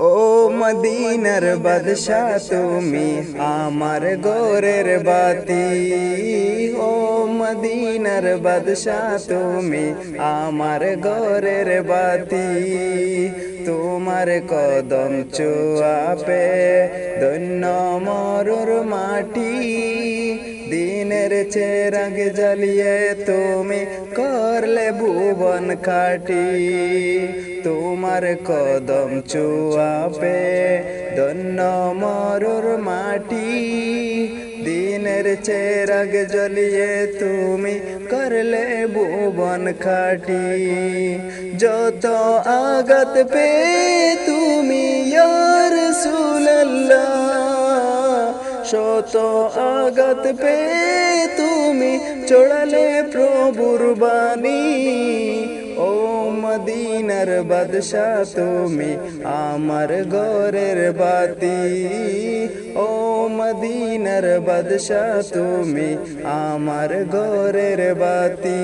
ও মদিনার বাদশাহ, তুমি আমার গোরের বাতি। ও মদিনার বাদশাহ, তুমি আমার গোরের বাতি। তোমার কদম চুয়াপে, ধন্য মরুর মাটি। দিনের চেরাগ জ্বালিয়ে তুমি করলে ভুবন খাটি। তোমার কদম চুয়াপে ধন্য মরুর মাটি। দিনের চেরাগ জ্বলিয়ে তুমি করলে ভুবন খাটি। যত আগত পে শত আগত পে তুমি চড়ালে প্রভুর বাণী। ও মদিনার বাদশাহ তুমি আমার গরের বাতি। ও মদিনার বাদশাহ তুমি আমার গরের বাতি।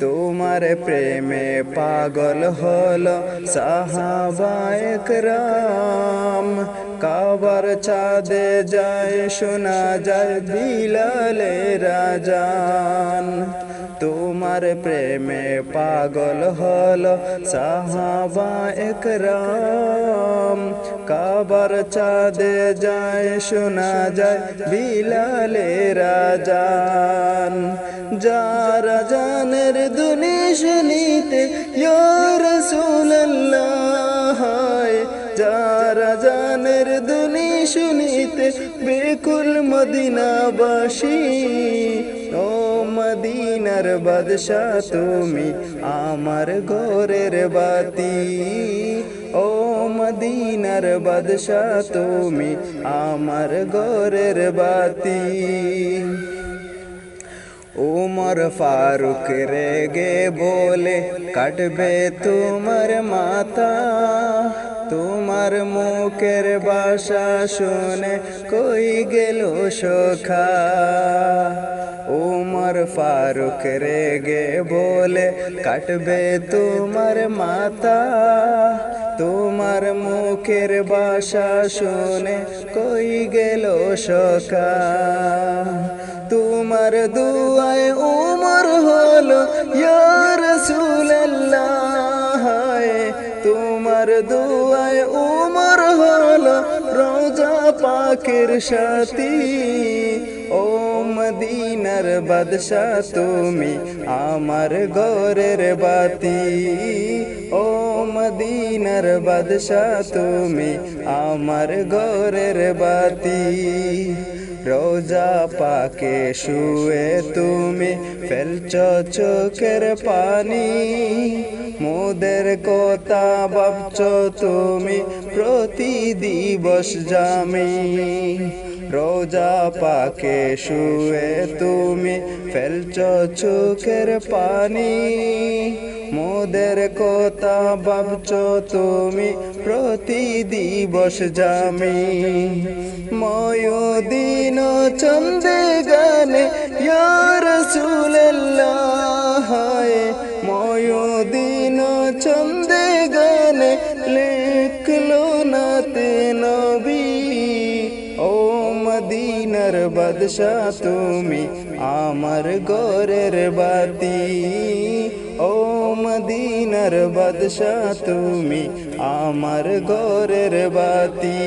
তোমার প্রেমে পাগল হলো সাহাবায়ক রাম কাবার চাঁদে যায়, শোনা যায় বিলালে রাজান। তোমার প্রেমে পাগল হলো সাহাবা একরাম কাবার চাঁদে যায়, শোনা যায় বিলালে রাজান। যারা জানের দুনি শুনিতে ইয়ার যারা জানের দুনি শুনিতে, বেকুল মদিনাবাসী, ও মদিনার বাদশাহ তুমি আমার গোরের বাতি। ও মদিনার বাদশাহ তুমি আমার গোরের বাতি। উমর ফারুক রেগে বলে, কাটবে তোমার মাথা। তোমার মুখের বাসা শুনে কই গেল সখা? উমর ফারুক রেগে বলে, কাটবে তোমার মাথা। তোমার মুখের বাসা শুনে কই গেল সখা তোমার দুয়ায় উমর হলো ইয়ার সুল্লাহ তোমার দুয়ায় উমর হলো রোজা পাকের সাথী। ও মদিনার বাদশাহ তুমি আমার গরের বাতি। ও মদিনার বাদশাহ তুমি আমার গরের বাতি। রোজা পাকে শুয়ে তুমি ফেলছ চোখের পানি। মোদের কথা ভাবছ তুমি প্রতি দিবস জামি। রোজা পাকে শুয়ে তুমি ফেলছ চোখের পানি। মোদের কথা ভাবছ তুমি প্রতি দিবস জামি। ময়োদিন চন্দে গানে ইয়ার সুল্লাহ ময়োদিন চন্দে মদিনার বাদশাহ তুমি আমার গরের বাতি। ও মদিনার বাদশাহ তুমি আমার গরের বাতি।